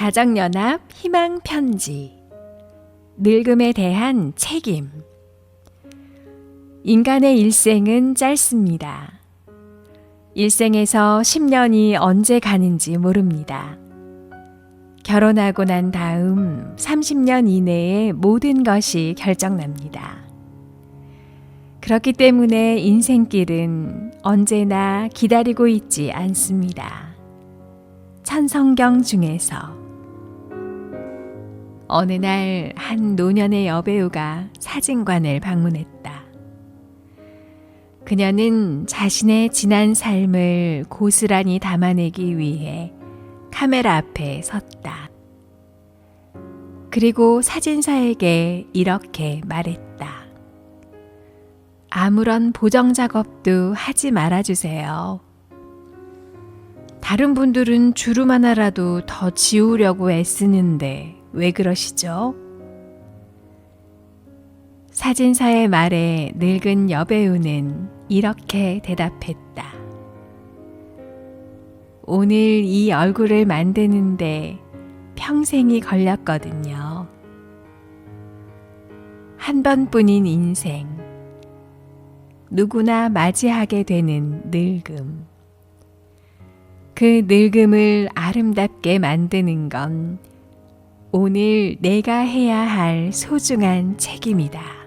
가정연합 희망 편지. 늙음에 대한 책임. 인간의 일생은 짧습니다. 일생에서 10년이 언제 가는지 모릅니다. 결혼하고 난 다음 30년 이내에 모든 것이 결정납니다. 그렇기 때문에 인생길은 언제나 기다리고 있지 않습니다. 천성경 중에서 어느 날 한 노년의 여배우가 사진관을 방문했다. 그녀는 자신의 지난 삶을 고스란히 담아내기 위해 카메라 앞에 섰다. 그리고 사진사에게 이렇게 말했다. 아무런 보정 작업도 하지 말아주세요. 다른 분들은 주름 하나라도 더 지우려고 애쓰는데 왜 그러시죠? 사진사의 말에 늙은 여배우는 이렇게 대답했다. 오늘 이 얼굴을 만드는데 평생이 걸렸거든요. 한 번뿐인 인생. 누구나 맞이하게 되는 늙음. 그 늙음을 아름답게 만드는 건 오늘 내가 해야 할 소중한 책임이다.